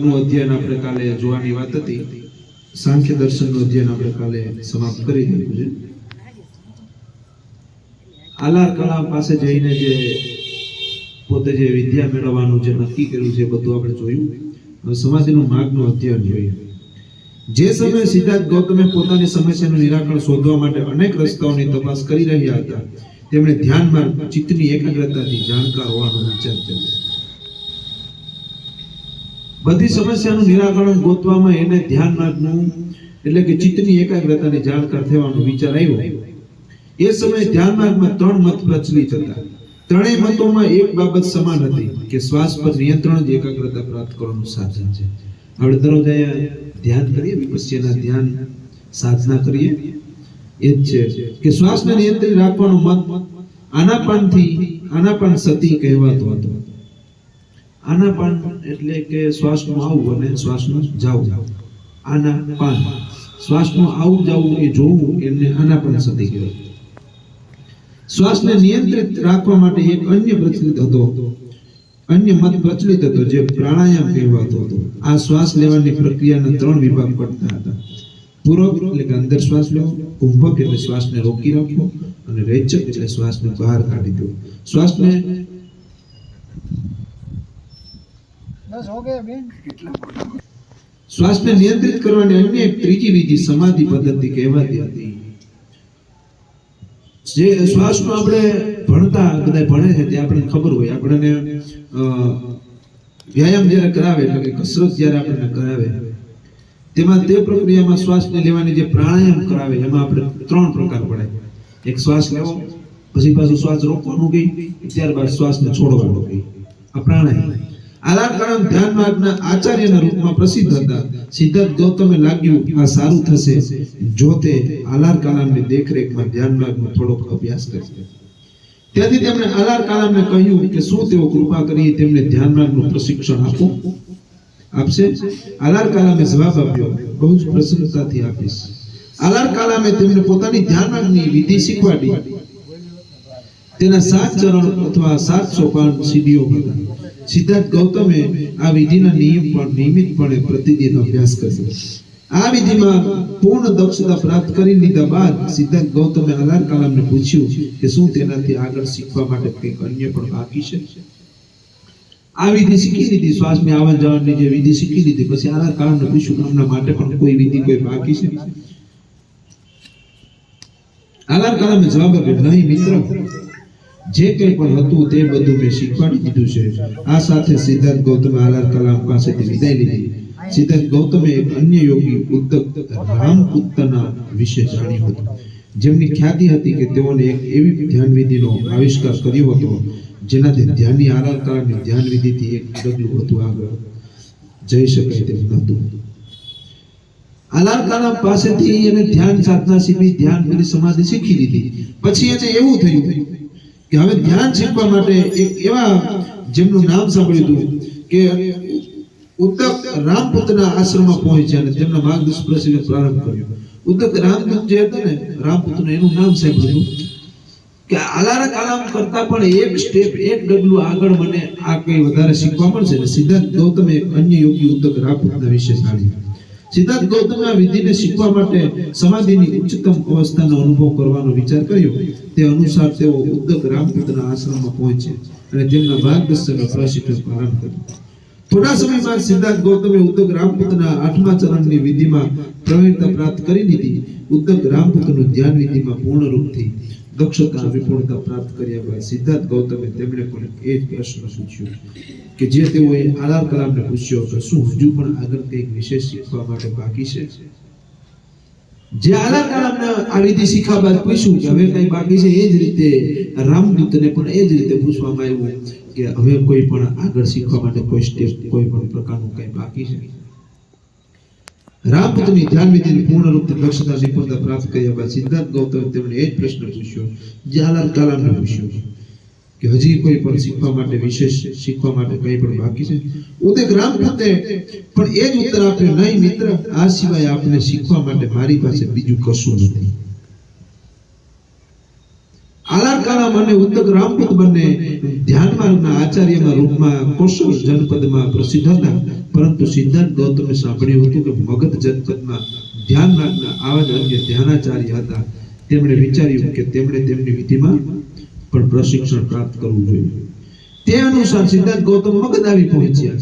નું અધ્યયન આપણે કાલે જોવાની વાત હતી. સાંખ્ય દર્શનનું અધ્યયન આપણે કાલે સમાપ્ત કરી દીધું છે. આલાર કલામ પાસે જઈને જે પોતે જે વિદ્યા મેળવવાનું જે નક્કી કર્યું છે બધું આપણે જોયું. સમાધિનું માર્ગનું અધ્યયન જોઈએ. જે સમયે સિદ્ધાર્થ ગૌતમે પોતાની સમસ્યાનું નિરાકરણ શોધવા માટે અનેક રસ્તાઓની તપાસ કરી રહ્યા હતા, તેમણે ધ્યાનમાં ચિત્તની એકાગ્રતાથી જાણકાર હોવાનો વિચાર કર્યો. બધી સમસ્યાનું નિરાકરણ ગોતવામાં એને ધ્યાન માર્ગનું એટલે કે ચિત્તની એકાગ્રતાની જાણકાર થવાનો વિચાર આવ્યો. એ સમયે ધ્યાન માર્ગમાં ત્રણ મત પ્રચલિત હતા. ત્રણેય મતોમાં એક બાબત સમાન હતી, કે શ્વાસ પર નિયંત્રણ જ એકાગ્રતા પ્રાપ્ત કરવાનું સાધન છે. આપણે દરરોજ ધ્યાન કરીએ, વિપસ્યના ધ્યાન સાધના કરીએ. એ જ છે કે શ્વાસને નિયંત્રિત રાખવાનો મત આનાપાનથી, આનાપાન સતી કહેવાતો હતો. આનાપાન એટલે કે શ્વાસનું આવવું અને શ્વાસનું જાવું. આનાપાન શ્વાસનું આવું જાવું એ જોવું એને આનાપાન સતી કહેવાય. શ્વાસને નિયંત્રિત રાખવા માટે એક અન્ય પ્રચલિત હતો. અન્ય મત પ્રચલિત હતો જે પ્રાણાયામ કહેવાતો હતો. આ શ્વાસ લેવાની પ્રક્રિયાના ત્રણ વિભાગ પડતા હતા. પૂરક એટલે કે અંદર શ્વાસ લેવો, કુંભક એટલે શ્વાસને રોકી રાખવો અને રેચક એટલે શ્વાસને બહાર કાઢી દેવો. શ્વાસને શ્વાસને નિયંત્રિત કરવાની અન્ય એક ત્રીજી વિધિ સમાધિ પદ્ધતિ કહેવાતી હતી. જે શ્વાસનો આપણે ભણતા બધા ભણે છે તે આપણને ખબર હોય. આપણને વ્યાયામ જ્યારે કરાવે, એટલે કે કસરત જ્યારે આપણને કરાવે, તેમાં તે પ્રક્રિયામાં શ્વાસને લેવાની જે પ્રાણાયામ કરાવે, એમાં આપણે ત્રણ પ્રકાર પડે એક શ્વાસ લેવો, પછી પાછું શ્વાસ રોકવાનું કહી ત્યારબાદ શ્વાસને છોડવાનું કહી આ પ્રાણાયામ. આલાર કલામ ધ્યાન માર્ગના આચાર્યના રૂપમાં પ્રસિદ્ધ હતા. સિદ્ધાર્થ ગૌતમે લાગ્યું, આ સારું થશે. જો તે આલાર કાલામની દેખરેખમાં ધ્યાન થોડોક અભ્યાસ કરશે ત્યાંથી તેમણે આલાર કાલામને કહ્યું કે, શું તેઓ કૃપા કરી તેમને ધ્યાન માર્ગનું પ્રશિક્ષણ આપો? આપશે. આલાર કાલામે જવાબ આપ્યો, બહુ જ પ્રસન્નતાથી આપીશ. આલાર કાલામે તેમને પોતાની ધ્યાન વિધિ શીખવાડી. તેના સાત ચરણ અથવા સાત સોપાન સીડીઓ હતા સિદ્ધાર્થ ગૌતમે આ વિધિના નિયમ પણ નિયમિતપણે પ્રતિદિન અભ્યાસ કર્યો. આ વિધિમાં પૂર્ણ દક્ષતા પ્રાપ્ત કરી લીધા બાદ સિદ્ધાર્થ ગૌતમે અલાર કલામને પૂછ્યું કે શું તેનાથી આગળ શીખવા માટે કંઈક અન્ય પણ બાકી છે? આ વિધિ શીખી લીધી. શ્વાસની આવન જવાની જે વિધિ શીખી લીધી. પછી આધાર કલામને પૂછ્યું કે આમના માટે પણ કોઈ વિધિ કોઈ બાકી છે? આલાર કલામે જવાબ આપ્યો નહીં મિત્ર જે કંઈ પણ હતું તે બધું મેં શીખવાડી દીધું છે. આ સાથે સિદ્ધાર્થ ગૌતમે આલાર કલામ પાસેથી વિદાય લીધી. સિદ્ધાર્થ ગૌતમે એક અન્ય યોગી ઉદ્ધક રામપુત્તના વિશે જાણ્યું હતું. જેમની ખ્યાતિ હતી કે તેઓને એક એવી ધ્યાન આવિષ્કાર કર્યો હતો, જેનાથી ધ્યાનની કલામની ધ્યાન વિધિથી એક ડગલું વધુ આગળ. જઈ શકાય તેમ નહોતું. આલાર પાસેથી એને ધ્યાન સાધના શીખી ધ્યાન અને સમાધિ શીખી લીધી. પછી એને એવું થયું કે હવે ધ્યાન શીખવા માટે એક એવા જેમનું નામ સાંભળ્યું હતું કે ઉદ્દક રામપુત્રના આશ્રમમાં પહોંચ્યા અને તેમના માર્ગદર્શન પ્રારંભ કર્યો. ઉદ્દક રામદૂત જે હતા ને રામપુત્ર એનું નામ સાંભળ્યું કે આલારક આલામ કરતા પણ એક સ્ટેપ એક ડગલું આગળ મને આ કઈ વધારે શીખવા મળશે ને સિદ્ધાર્થ ગૌતમે અન્ય યોગી ઉદ્દક રામપુત્રના વિશે જાણ્યું સિદ્ધાર્થ ગૌતમે વિધિને શીખવા માટે સમાધિની ઉચ્ચતમ અવસ્થાનો અનુભવ કરવાનો વિચાર કર્યો. તે અનુસાર તેઓ ઉદ્દક રામપુત્રના આશ્રમમાં પહોંચે અને તેમના માર્ગદર્શનનો પ્રશિક્ષણ પ્રારંભ કર્યો. થોડા સમયમાં સિદ્ધાર્થ ગૌતમે ઉદ્દક રામપુત્રના આઠમા ચરણની વિધિમાં પ્રવીણતા પ્રાપ્ત કરી લીધી. ઉદ્દક રામપુત્રનું ધ્યાન વિધિમાં પૂર્ણ રૂપથી દક્ષતા વિપુણતા પ્રાપ્ત કર્યા બાદ સિદ્ધાર્થ ગૌતમે તેમણે પણ એ જ પ્રશ્ન પૂછ્યો કે જે તેઓએ આલાર કલામને પૂછ્યો કે શું હજુ પણ આગળ કંઈક વિશેષ શીખવા માટે બાકી છે? જે આલાર કલામને આ રીતે શીખવા બાદ પૂછ્યું કે હવે કંઈ બાકી છે એ જ રીતે રામદૂતને પણ એ જ રીતે પૂછવામાં આવ્યું કે હવે કોઈ પણ આગળ શીખવા માટે કોઈ સ્ટેપ કોઈ પણ પ્રકારનું કઈ બાકી છે? રામપુત્રની ધ્યાન વિધિની પૂર્ણ રૂપે દક્ષતા નિપુણતા પ્રાપ્ત કર્યા બાદ સિદ્ધાર્થ ગૌતમ તેમણે એ જ પ્રશ્ન પૂછ્યો, જે આલાર કલામને પૂછ્યો કે હજી કોઈ પણ શીખવા માટે વિશેષ શીખવા માટે કંઈ પણ બાકી છે? ઉદય રામપુતે પણ એ જ ઉત્તર આપ્યો, નહીં મિત્ર, આ સિવાય આપને શીખવા માટે મારી પાસે બીજું કશું નથી. આલાર કાલામ અને ઉદ્દક રામપુત બંને ધ્યાન માર્ગના આચાર્યના રૂપમાં કૌશલ જનપદમાં પ્રસિદ્ધ હતા. પરંતુ સિદ્ધાંત ગૌતમે સાંભળ્યું હતું કે મગધ જનપદમાં ધ્યાન આવા જ અન્ય ધ્યાનાચાર્ય હતા. તેમણે વિચાર્યું કે તેમણે તેમની વિધિમાં પણ પ્રશિક્ષણ પ્રાપ્ત કરવું જોઈએ. તે અનુસાર સિદ્ધાર્થ ગૌતમ મગધ આવી પહોંચ્યા.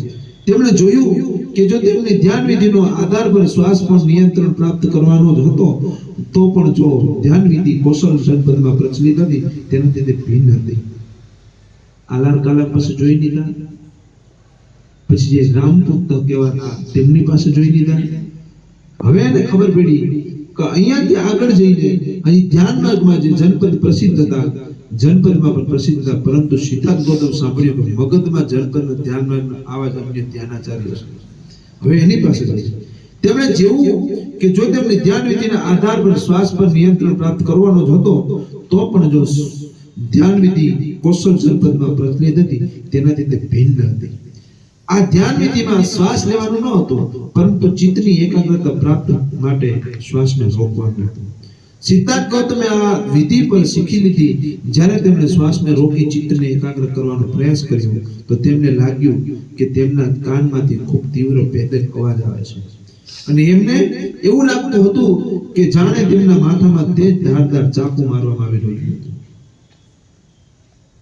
તેમણે જોયું કે જો તેમની ધ્યાન વિધિનો આધાર પર શ્વાસ પર નિયંત્રણ પ્રાપ્ત કરવાનો જ હતો, તો પણ જો ધ્યાન વિધિ કૌશલ સંબંધમાં પ્રચલિત હતી તેનાથી તે ભિન્ન હતી. આલાર કાલા પાસે જોઈ લીધા. પછી જે રામપુત કહેવાતા તેમની પાસે જોઈ લીધા. હવે એને ખબર પડી કે અહીંયાથી આગળ જઈને અહીં ધ્યાન માર્ગમાં જે જનપદ પ્રસિદ્ધ હતા જનપદમાં પણ પ્રસિદ્ધ હતા, પરંતુ સિદ્ધાર્થ ગૌતમ સાંભળ્યું કે મગધમાં જનપદને ધ્યાનમાં આવા જ અન્ય ધ્યાનાચાર્ય છે હવે એની પાસે છે. તેમણે જેવું કે જો તેમને ધ્યાન આધાર પર શ્વાસ પર નિયંત્રણ પ્રાપ્ત કરવાનો જ હતો, તો પણ જો ધ્યાન વિધિ કૌશલ જનપદમાં પ્રચલિત હતી, તેનાથી તે ભિન્ન હતી. આ ધ્યાન વિધિમાં શ્વાસ લેવાનું ન હતું, પરંતુ ચિત્તની એકાગ્રતા પ્રાપ્ત માટે શ્વાસને રોકવાનું હતું. સિદ્ધાર્થ ગૌતમે આ વિધિ પર શીખી લીધી. જ્યારે તેમણે શ્વાસને રોકી ચિત્તને એકાગ્ર કરવાનો પ્રયાસ કર્યો, તો તેમને લાગ્યું કે તેમના કાનમાંથી ખૂબ તીવ્ર ભેદક અવાજ આવે છે. અને એમને એવું લાગતું હતું કે જાણે તેમના માથામાં તેજ ધારદાર ચાકુ મારવામાં આવી રહ્યું હતું.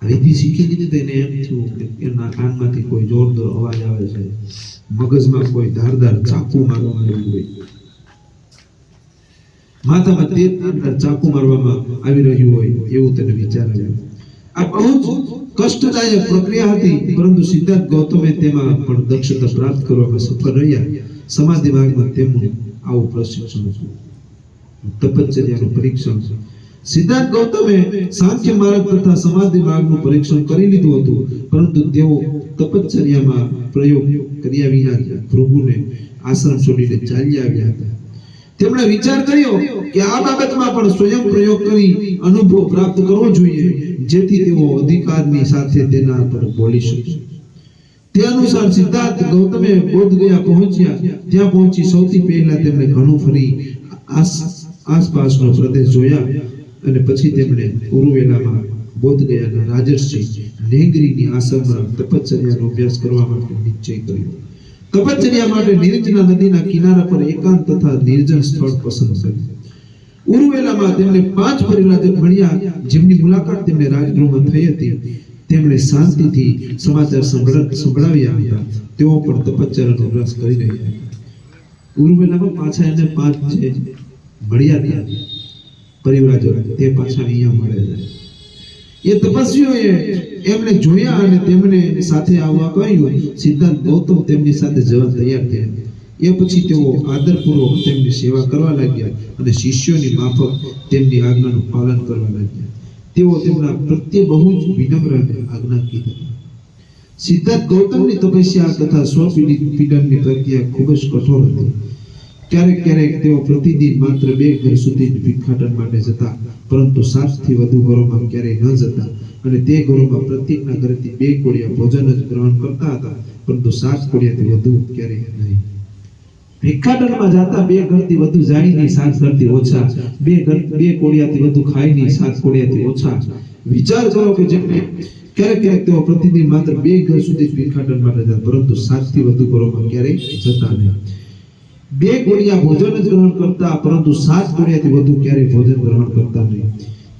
વિધિ શીખી લીધી તો એને એમ થયું કે એના કાનમાંથી કોઈ જોરદાર અવાજ આવે છે. મગજમાં કોઈ ધારદાર ચાકુ મારવામાં આવ્યું હોય. માથામાં તેજ અંદર ચાકુ મારવામાં આવી રહ્યું હોય એવું તેને વિચાર આ બહુ જ કષ્ટદાયક પ્રક્રિયા હતી, પરંતુ સિદ્ધાર્થ ગૌતમે તેમાં પણ દક્ષતા પ્રાપ્ત કરવામાં સફળ રહ્યા. સમાધિ માર્ગમાં તેમનું આવું પ્રશિક્ષણ હતું. તપશ્ચર્યાનું પરીક્ષણ. સિદ્ધાર્થ ગૌતમે સાંખ્ય માર્ગ તથા સમાધિ માર્ગનું પરીક્ષણ કરી લીધું હતું, પરંતુ તેઓ તપશ્ચર્યામાં પ્રયોગ કર્યા વિના ભૃગુને આશ્રમ છોડીને ચાલી આવ્યા હતા. તેમણે વિચાર કર્યો કે આ બાબતમાં પણ સ્વયં પ્રયોગ કરી અનુભવ પ્રાપ્ત કરવો જોઈએ, જેથી તેઓ અધિકારની સાથે તેના પર બોલી શકે. તે અનુસાર સિદ્ધાર્થ ગૌતમે બોધ પહોંચ્યા. ત્યાં પહોંચી સૌથી પહેલા તેમણે ઘણું ફરી આસ- આસપાસનો પ્રદેશ જોયા અને પછી તેમણે ઉરુવેલામાં બોધ ગયાના રાજર્ષિ નેગરીની આશ્રમમાં તપશ્ચર્યાનો અભ્યાસ કરવા માટે નિશ્ચય કર્યો. તપશ્ચર્યા માટે નિર્જના નદીના કિનારા પર એકાંત તથા નિર્જન સ્થળ પસંદ કર્યું. ઉરુવેલામાં તેમને પાંચ પરિવ્રાજક મળ્યા જેમની મુલાકાત તેમને રાજગૃહમાં થઈ હતી. તેમણે શાંતિથી સમાચાર સંભળા- સંભળાવ્યા હતા. તેઓ પણ તપશ્ચર્યાનો અભ્યાસ કરી રહ્યા હતા. ઉરુવેલામાં પાછા એને પાંચ મળ્યા હતા પરિવ્રાજક તે પાછા અહીંયા મળે છે. એ તપસ્વીઓએ એમને જોયા અને તેમને સાથે આવવા કહ્યું સિદ્ધાર્થ ગૌતમ તેમની સાથે જવા તૈયાર થયા. એ પછી તેઓ આદરપૂર્વક તેમની સેવા કરવા લાગ્યા અને શિષ્યોની માફક તેમની આજ્ઞાનું પાલન કરવા લાગ્યા. તેઓ તેમના પ્રત્યે બહુ જ વિનમ્ર અને આજ્ઞાકી હતા. સિદ્ધાર્થ ગૌતમની તપસ્યા તથા સ્વપીડનની પ્રક્રિયા ખૂબ જ કઠોર હતી. ક્યારેક ક્યારેક તેઓ પ્રતિદિન માત્ર બે ઘર સુધી જ ભિખાટન માટે જતા, પરંતુ સાતથી વધુ ઘરોમાં ક્યારેય ન જતા અને તે ઘરોમાં પ્રત્યેકના ઘરેથી બે કોડિયા ભોજન જ ગ્રહણ કરતા હતા, પરંતુ સાત કોડિયાથી વધુ ક્યારેય નહીં. ભિખાટનમાં જાતા બે ઘરથી વધુ જાય નહીં, સાત ઘરથી ઓછા. બે ઘર, બે કોડિયાથી વધુ ખાય નહીં, સાત કોડિયાથી ઓછા. વિચાર કરો કે જેમને ક્યારેક ક્યારેક તેઓ પ્રતિદિન માત્ર બે ઘર સુધી જ ભિક્ષાટન માટે જતા, પરંતુ સાતથી વધુ ઘરોમાં ક્યારેય જતા નહીં. બે કોડિયા ભોજન જ ગ્રહણ કરતા, પરંતુ સાત ગોળિયાથી વધુ ક્યારેય ભોજન ગ્રહણ કરતા નહીં.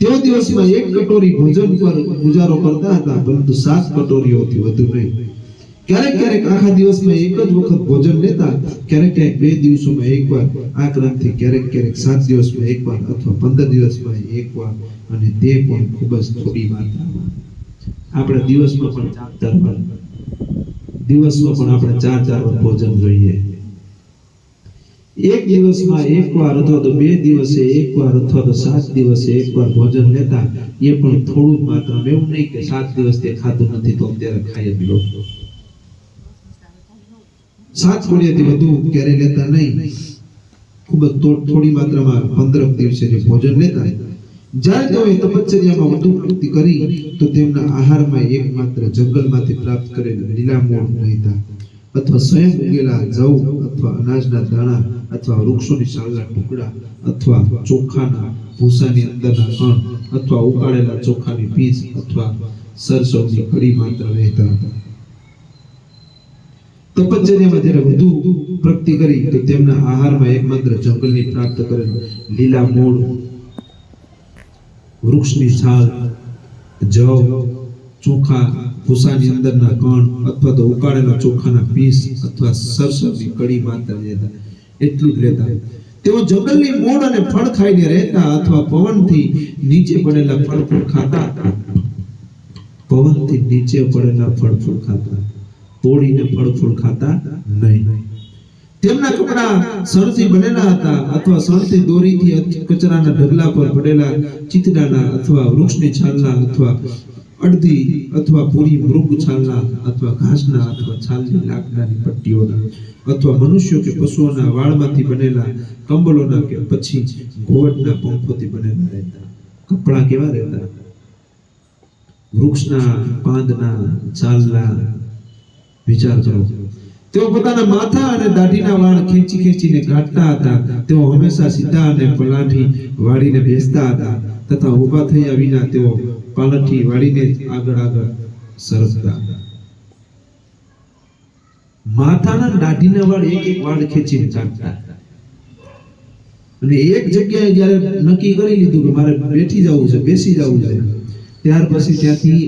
તેઓ દિવસમાં એક કટોરી ભોજન પર ગુજારો કરતા હતા, પરંતુ સાત કટોરીઓથી વધુ નહીં. ક્યારેક ક્યારેક આખા દિવસમાં એક જ વખત ભોજન લેતા, ક્યારેક ક્યારેક બે દિવસોમાં એકવાર આ ક્રમથી ક્યારેક ક્યારેક સાત દિવસમાં એકવાર અથવા પંદર દિવસમાં એકવાર અને તે પણ ખૂબ જ થોડી માત્રામાં આપણે દિવસમાં પણ ચાર ચાર વાર. દિવસમાં પણ આપણે ચાર ચાર વાર ભોજન જોઈએ. એક દિવસમાં એકવાર અથવા તો બે દિવસે એકવાર અથવા તો સાત દિવસે એકવાર ભોજન લેતા, એ પણ થોડું માત્ર એવું નહીં કે સાત દિવસ તે ખાધું નથી તો અત્યારે ખાઈ જ લો. સાત કોડિયાથી વધુ ક્યારેય લેતા નહીં. ખૂબ જ થોડી માત્રામાં પંદર દિવસે જે ભોજન લેતા જ્યારે તેઓએ તપશ્ચર્યામાં વધુ પ્રવૃત્તિ કરી, તો તેમના આહારમાં એકમાત્ર જંગલમાંથી પ્રાપ્ત કરેલ લીલા મૂળ રહેતા અથવા સ્વયં ઉગેલા જવ અથવા અનાજના દાણા અથવા વૃક્ષોની છાલના ટુકડા અથવા ચોખાના ભૂસાની અંદરના કણ અથવા ઉકાળેલા ચોખાની પીસ અથવા સરસવની કડી માત્ર રહેતા હતા. તપશ્ચર્યામાં જ્યારે વધુ પ્રગતિ કરી તો તેમના આહારમાં એકમાત્ર જંગલની પ્રાપ્ત કરેલ, લીલા મૂળ, વૃક્ષની છાલ, જવ, ચોખા, ભૂસાની અંદરના કણ અથવા તો ઉકાળેલા ચોખાના પીસ અથવા સરસવની કડી માત્ર લેતા એટલું જ રહેતા. તેઓ જંગલની મૂળ અને ફળ ખાઈને રહેતા અથવા પવનથી નીચે પડેલા ફળ ફૂલ ખાતા. પવનથી નીચે પડેલા ફળ ફૂલ ખાતા. તોડીને ફળ ફૂલ ખાતા નહીં. તેમના કપડા સરથી બનેલા હતા અથવા સરથી દોરીથી કચરાના ઢગલા પર પડેલા ચિતડાના અથવા વૃક્ષની છાલના અથવા અડધી અથવા પૂરી મૃગ છાલના અથવા ઘાસના અથવા છાલની લાકડાની પટ્ટીઓના અથવા મનુષ્યો કે પશુઓના વાળમાંથી બનેલા કંબલોના કે પછી ઘોવડના પંખોથી બનેલા રહેતા. કપડાં કેવા રહેતા? વૃક્ષના પાંદના છાલના વિચાર કરો. તેઓ પોતાના માથા અને દાઢીના વાળ ખેંચી ખેંચીને કાઢતા હતા. તેઓ હંમેશા સીધા અને પલાઠી વાળીને બેસતા હતા. તથા ઊભા થયા વિના તેઓ પાલઠી વળીને આગળ આગળ સરકતા. માથાના દાઢીના વાળ એક એક વાળ ખેંચીને ચાલતા અને એક જગ્યાએ જ્યારે નક્કી કરી લીધું કે મારે બેઠી જવું છે, બેસી જવું છે, ત્યાર પછી ત્યાંથી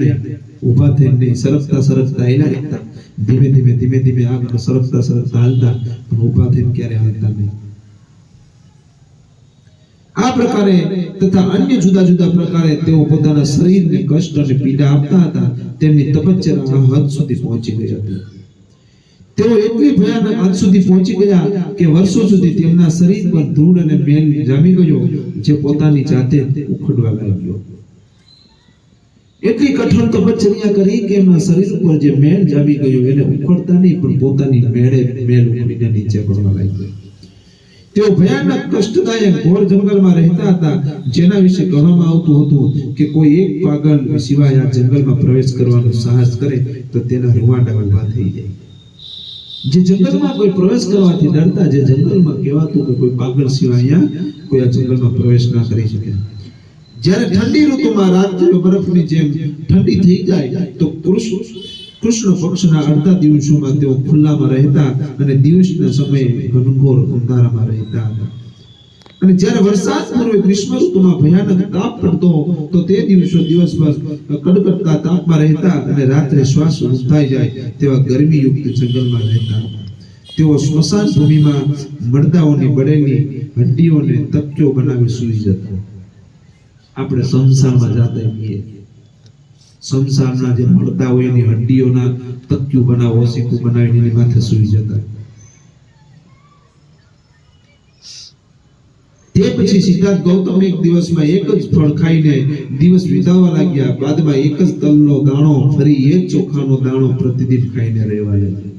નહીં, ઊભા થઈને નહીં, સરકતા સરકતા એના રહેતા ધીમે ધીમે ધીમે ધીમે આગળ સરકતા સરકતા હાલતા, પણ ઊભા થઈને ક્યારે હાલતા નહીં. આ પ્રકારે તથા અન્ય જુદા જુદા પ્રકારે તેઓ પોતાના શરીરને કષ્ટ અને પીડા આપતા હતા, તેમની તપશ્ચર્યા હદ સુધી પહોંચી ગઈ હતી. તેઓ એટલી ભયાનક હદ સુધી પહોંચી ગયા કે વર્ષો સુધી તેમના શરીર પર ધૂળ અને મેલ જામી ગયો, જે પોતાની જાતે ઉખડવા લાગ્યો. એટલી કઠોર તપશ્ચર્યા કરી કે એમના શરીર ઉપર જે મેલ જામી ગયો, એને ઉખડતા નહીં, પણ પોતાની મેળે મેલ ઉખડીને નીચે પડવા લાગ્યો. તેઓ ભયાનક કષ્ટદાયક ઘોર જંગલમાં રહેતા હતા, જેના વિશે કહેવામાં આવતું હતું કે કોઈ એક પાગલ સિવાય આ જંગલમાં પ્રવેશ કરવાનો સાહસ કરે તો તેના રૂવાડા ઊભા થઈ જાય. જે જંગલમાં કોઈ પ્રવેશ કરવાથી ડરતા, જે જંગલમાં કહેવાતું કે કોઈ પાગલ સિવાય અહીંયા કોઈ આ જંગલમાં પ્રવેશ ના કરી શકે. જ્યારે ઠંડી ઋતુમાં રાત્રિ બરફની જેમ ઠંડી થઈ જાય, તો કૃષ્ણ કૃષ્ણ પક્ષના અડધા દિવસોમાં તેઓ ખુલ્લામાં રહેતા અને દિવસના સમયે ઘનઘોર અંધારામાં રહેતા હતા. અને જ્યારે વરસાદ પૂર્વે ગ્રીષ્મ ઋતુમાં ભયાનક તાપ પડતો, તો તે દિવસો દિવસભર કડકડતા તાપમાં રહેતા અને રાત્રે શ્વાસ ઉઠાઈ જાય તેવા ગરમીયુક્ત જંગલમાં રહેતા તેઓ સ્મશાન ભૂમિમાં મરદાઓની બળેલી હડ્ડીઓને તપક્યો બનાવી સૂઈ જતા. આપણે સંસારમાં જાતા છીએ. સંસારના જે મળતા હોય એની હડ્ડીઓના તક્યું બનાવો ઓસીકું બનાવીને એની માથે સૂઈ જતા. તે પછી સિદ્ધાર્થ ગૌતમ એક દિવસમાં એક જ ફળ ખાઈને દિવસ વિતાવવા લાગ્યા. બાદમાં એક જ તલનો દાણો, ફરી એક ચોખાનો દાણો પ્રતિદિન ખાઈને રહેવા લાગ્યા.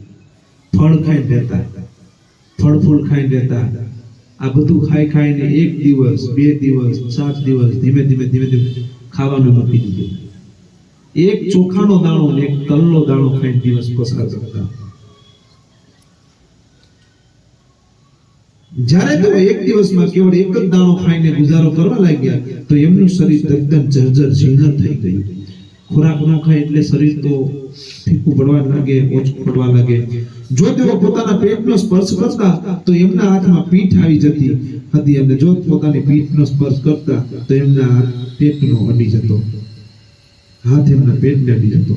ફળ ખાઈને રહેતા. ફળ ફૂલ ખાઈને રહેતા. આ બધું ખાઈ ખાઈને એક દિવસ, બે દિવસ, સાત દિવસ ધીમે ધીમે ધીમે ધીમે ખાવાનું મૂકી દીધું એક ચોખાનો દાણો એક તલનો દાણો ખાઈ દિવસ પસાર કરતા. જ્યારે તેઓ એક દિવસમાં કેવળ એક જ દાણો ખાઈને ગુજારો કરવા લાગ્યા, તો એમનું શરીર તદ્દન જર્જર જીર્ણ થઈ ગયું. ખોરાક ન ખાય એટલે શરીર તો ફીકું પડવા લાગે, ઓછું પડવા લાગે. જો તેઓ પોતાના પેટનો સ્પર્શ કરતા, તો એમના હાથમાં પીઠ આવી જતી. હતી અને જો પોતાની પીઠનો સ્પર્શ કરતા, તો એમના પેટનો અડી જતો. હાથ એમના પેટને અડી હતો.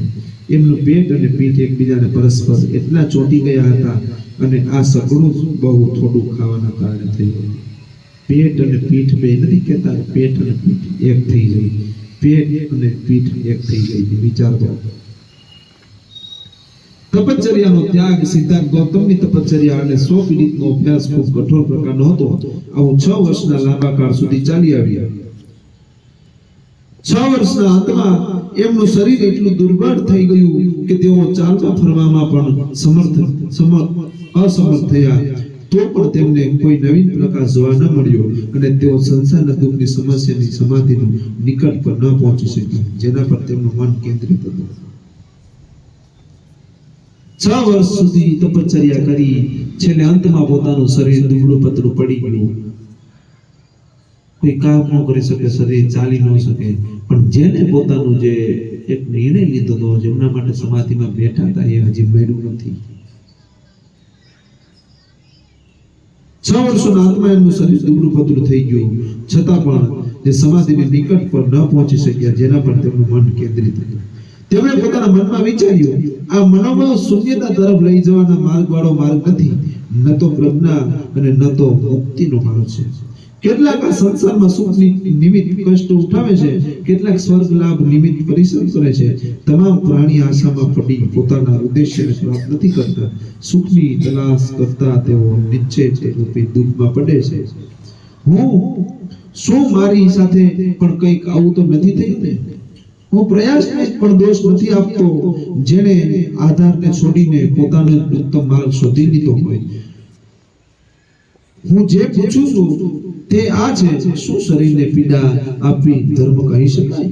એમનું પેટ અને પીઠ એકબીજાને પરસ્પર એટલા ચોંટી ગયા હતા અને આ સગડું બહુ થોડું ખાવાના કારણે થયું પેટ અને પીઠ બે નથી કહેતા, પેટ અને પીઠ એક થઈ ગઈ. પેટ અને પીઠ એક થઈ ગઈ. વિચાર કરો. તપશ્ચર્યાનો ત્યાગ સિદ્ધાર્થ ગૌતમની તપશ્ચર્યા અને સો પીડિતનો અભ્યાસ ખૂબ કઠોર પ્રકારનો હતો. આવું છ વર્ષના લાંબા કાળ સુધી ચાલી આવ્યા. વર્ષના અંતમાં એમનું શરીર એટલું દુર્બળ થઈ ગયું કે તેઓ ચાલવા ફરવામાં પણ સમર્થ સમર્થ અસમર્થ થયા. તો પણ તેમને કોઈ નવીન પ્રકાશ જોવા ન મળ્યો અને તેઓ સંસારના દુઃખની સમસ્યાની સમાધિનું નિકટ પર ન પહોંચી શક્યા, જેના પર તેમનું મન કેન્દ્રિત હતું. છ વર્ષ સુધી તપશ્ચર્યા કરી, છેલ્લે અંતમાં પોતાનું શરીર દુબળું પતળું પડી ગયું. કોઈ કામ ન કરી શકે, શરીર ચાલી ન શકે. પણ જેને પોતાનું જે એક નિર્ણય લીધો જેમના માટે સમાધિમાં બેઠા હતા, એ હજી મળ્યું નથી. છ વર્ષોના આત્મા એમનું શરીર દુબળું પતલું થઈ ગયું. છતાં પણ જે સમાધિની નિકટ પર ન પહોંચી શક્યા, જેના પર તેમનું મન કેન્દ્રિત હતું. તેમણે પોતાના મનમાં વિચાર્યું, આ મનોભાવ શૂન્યતા તરફ લઈ જવાના માર્ગ વાળો માર્ગ નથી. ન તો પ્રજ્ઞા અને ન તો મુક્તિનો માર્ગ છે. કેટલાક સંસારમાં સુખની નિમિત્ત કષ્ટ ઉઠાવે છે, કેટલાક સ્વર્ગ લાભ નિમિત્ત પરિશ્રમ કરે છે. તમામ પ્રાણી આશામાં પડી પોતાના ઉદ્દેશ્યને પ્રાપ્ત નથી કરતા. સુખની તલાશ કરતા તેઓ નિશ્ચય રૂપી દુઃખમાં પડે છે. હું, શું મારી સાથે પણ કંઈક આવું તો નથી થયું ને? હું પ્રયાસને પણ દોષ નથી આપતો, જેણે આધારને છોડીને પોતાનો ઉત્તમ માર્ગ શોધી લીધો હોય. હું જે પૂછું છું તે આ છે શું શરીરને પીડા આપવી ધર્મ કહી શકાય?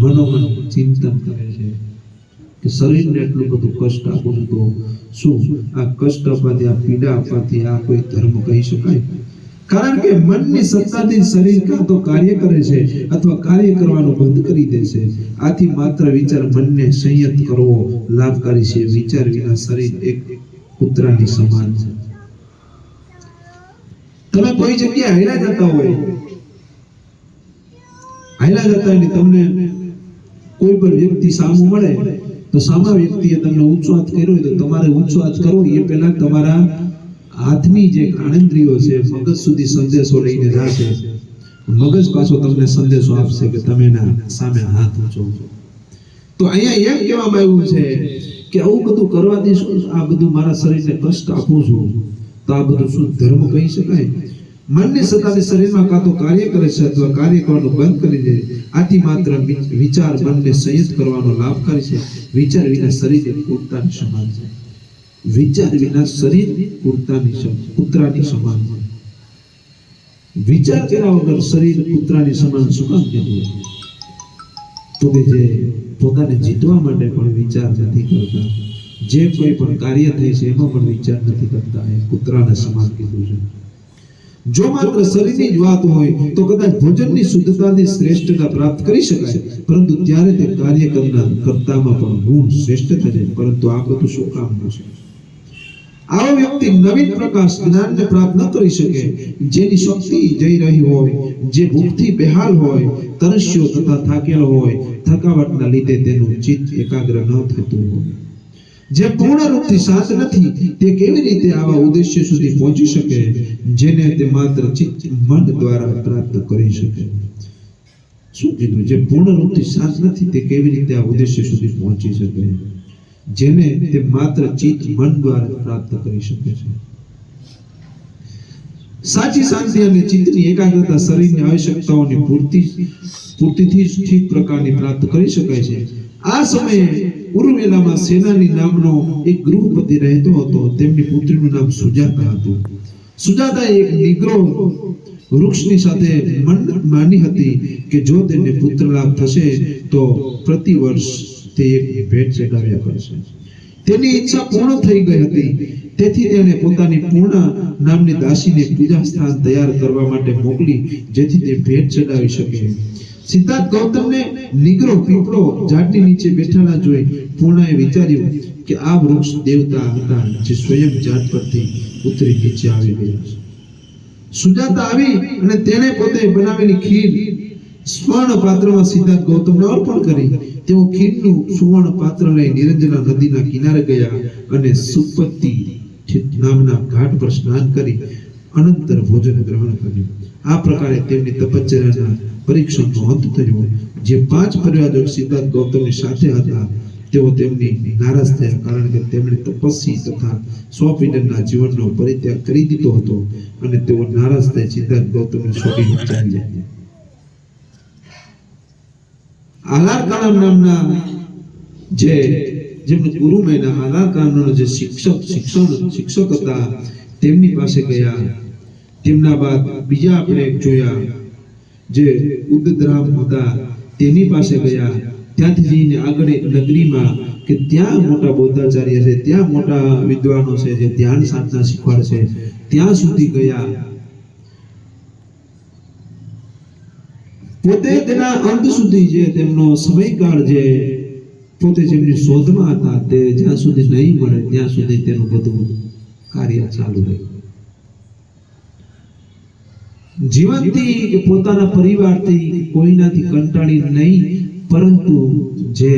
મનોમન ચિંતન કરે છે કે શરીરને એટલું બધું કષ્ટ આપું તો શું આ કષ્ટ આપવાથી, આ પીડા આપવાથી આ કોઈ ધર્મ કહી શકાય? કારણ કે મનની સત્તાથી શરીર કાં તો કાર્ય કરે છે અથવા કાર્ય કરવાનું બંધ કરી દે છે. આથી માત્ર વિચાર મનને સંયત કરવો લાભકારી છે. વિચાર વિના શરીર એક કૂતરાની સમાન છે. તમે કોઈ જગ્યાએ હાલ્યા જતા હોય, હાલ્યા જતા એટલે તમને કોઈ પણ વ્યક્તિ સામું મળે, તો સામા વ્યક્તિએ તમને ઊંચો હાથ કર્યો હોય તો તમારે ઊંચો હાથ કરવો એ પહેલા તમારા હાથની જે જ્ઞાનેન્દ્રિયો છે, મગજ સુધી સંદેશો લઈને જશે. મગજ પાછો તમને સંદેશો આપશે કે તમે એના સામે હાથ ઊંચો તો અહીંયા એમ કહેવામાં આવ્યું છે કે આવું બધું કરવાથી શું આ બધું મારા શરીરને કષ્ટ આપું છું. તો આ બધું શું ધર્મ કહી શકાય? મનની સત્તાથી શરીરમાં કાં તો કાર્ય કરે છે અથવા કાર્ય કરવાનું બંધ કરી દે, આથી માત્ર વિચાર મનને સંયત કરવાનો લાભકારી છે. વિચાર વિના શરીર કૂતરાની સમાન છે. વિચાર વિના શરીર કુર્તાની કૂતરાની સમાન છે. વિચાર કર્યા વગર શરીર કૂતરાની સમાન કામ કહેવું તો કે જે પોતાને જીતવા માટે પણ વિચાર નથી કરતા. જે કોઈ પણ કાર્ય થાય છે એનો પણ વિચાર નથી કરતા. એ કૂતરાને સમાન કીધું છે. જો માત્ર શરીરની જ વાત હોય, તો કદાચ ભોજનની શુદ્ધતાથી શ્રેષ્ઠતા પ્રાપ્ત કરી શકાય. પરંતુ ત્યારે તે કાર્ય કરનાર કર્તામાં પણ ગુણ શ્રેષ્ઠ થશે પરંતુ આ બધું શું કામનું છે? આવો વ્યક્તિ નવીન પ્રકાશ જ્ઞાનને પ્રાપ્ત ન કરી શકે. જેની શક્તિ જઈ રહી હોય, જે ભૂખથી બેહાલ હોય, તરસ્યો તથા થાકેલો હોય, થકાવટના લીધે તેનું ચિત્ત એકાગ્ર ન થતું હોય. જે પૂર્ણ રૂપથી શાંત નથી, તે કેવી રીતે આવા ઉદ્દેશ્ય સુધી પહોંચી શકે, જેને તે માત્ર મન દ્વારા પ્રાપ્ત કરી શકે? શું કીધું? જે પૂર્ણ રૂપથી શાંત નથી, તે કેવી રીતે આ ઉદ્દેશ્ય સુધી પહોંચી શકે? જેને તે માત્ર ચિત્ત મન દ્વારા પ્રાપ્ત કરી શકે છે. સાચી શાંતિ અને ચિત્તની એકાગ્રતા શરીરની આવશ્યકતાઓની પૂર્તિ પૂર્તિથી જ ઠીક પ્રકારની પ્રાપ્ત કરી શકાય છે. આ સમયે ઉરુવેલામાં સેનાની નામનો એક ગૃહપતિ રહેતો હતો. તેમની પુત્રીનું નામ સુજાતા હતું. સુજાતાએ એક નિગ્રો વૃક્ષની સાથે માની હતી કે જો તેને પુત્ર લાભ થશે, તો પ્રતિ વર્ષ તે એક ભેટ ચડાવ્યા કરશે. તેની ઈચ્છા પૂર્ણ થઈ ગઈ હતી. તેથી તેણે પોતાની પૂર્ણ નામની દાસીને પૂજા સ્થાન તૈયાર કરવા માટે મોકલી, જેથી તે ભેટ ચડાવી શકે. સિદ્ધાર્થ ગૌતમને નિગ્રો પીપળો, ઝાડની નીચે બેઠેલા જોઈ પૂર્ણાએ વિચાર્યું કે આ વૃક્ષ દેવતા હતા જે સ્વયં ઝાડ પરથી ઉતરી નીચે આવી ગયા. સુજાતા આવી અને તેણે પોતે બનાવેલી ખીર સ્વર્ણ પાત્રમાં સિદ્ધાર્થ ગૌતમને અર્પણ કરી. તેઓ ખીરનું સુવર્ણ પાત્ર લઈ નિરંજના નદીના કિનારે ગયા અને સુપત્તિ નામના ઘાટ પર સ્નાન કરી અનંતર ભોજન ગ્રહણ કર્યું. આ પ્રકારે તેમની તપશ્ચર્યાના પરીક્ષણનો અંત થયો. જે પાંચ પરિવારો સિદ્ધાર્થ ગૌતમની સાથે હતા, તેઓ તેમની નારાજ થયા કારણ કે તેમણે તપસ્વી તથા સ્વપીડનના જીવનનો પરિત્યાગ કરી દીધો હતો અને તેઓ નારાજ થઈ સિદ્ધાર્થ ગૌતમને છોડીને ચાલી જાય આલાર કાલમ નામના જે, જેમનું ગુરુ મહિના આલાર કાલમનો જે શિક્ષક, શિક્ષણ, શિક્ષક હતા તેમની પાસે ગયા. તેમના બાદ બીજા આપણે જોયા, જે ઉદ્દરામ હતા. તેની પાસે ગયા. ત્યાંથી જઈને આગળ એક નગરીમાં કે ત્યાં મોટા બૌદ્ધાચાર્ય છે, ત્યાં મોટા વિદ્વાનો છે, જે ધ્યાન સાધના શીખવાડે છે ત્યાં સુધી ગયા. પોતે તેના અંત સુધી જે તેમનો સમયકાળ જે પોતે જેમની શોધમાં હતા તે જ્યાં સુધી નહીં મળે, ત્યાં સુધી તેનું બધું કાર્ય ચાલુ રહ્યું જીવનથી કે પોતાના પરિવારથી કોઈનાથી કંટાળી નહીં, પરંતુ જે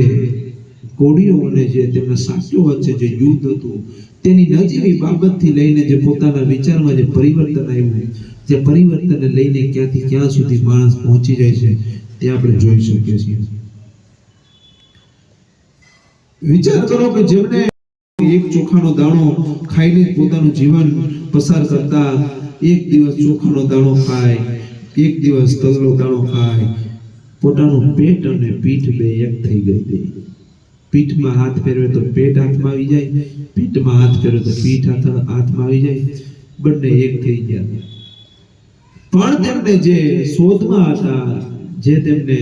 કોડીઓ અને જે તેમના સાચો વચ્ચે જે યુદ્ધ હતું, તેની નજીવી બાબતથી લઈને જે પોતાના વિચારમાં જે પરિવર્તન આવ્યું, જે પરિવર્તનને લઈને ક્યાંથી ક્યાં સુધી માણસ પહોંચી જાય છે, તે આપણે જોઈ શકીએ છીએ. વિચાર કરો કે જેમને એક ચોખાનો દાણો ખાઈને પોતાનું જીવન પસાર કરતા એક દિવસ ચોખાનો દાણો ખાય, એક દિવસ તગલો દાણો ખાય. પોતાનું પેટ અને પીઠ બે એક થઈ ગઈ હતી. પીઠમાં હાથ ફેરવે તો પેટ હાથમાં આવી જાય, પીઠમાં હાથ ફેરવે તો પીઠ હાથ હાથમાં આવી જાય. બંને એક થઈ ગયા. પણ તેમને જે શોધમાં હતા, જે તેમને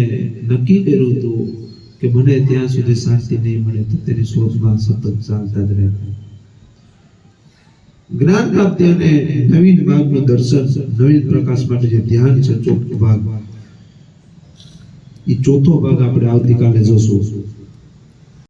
નક્કી કર્યું હતું કે મને ત્યાં સુધી શાંતિ નહીં મળે તો તેની શોધમાં સતત ચાલતા જ રહેતા. જ્ઞાન પ્રાપ્તિ અને નવીન ભાગનું દર્શન, નવીન પ્રકાશ માટે જે ધ્યાન છે ચોથો ભાગ. એ ચોથો ભાગ આપણે આવતીકાલે જોશું.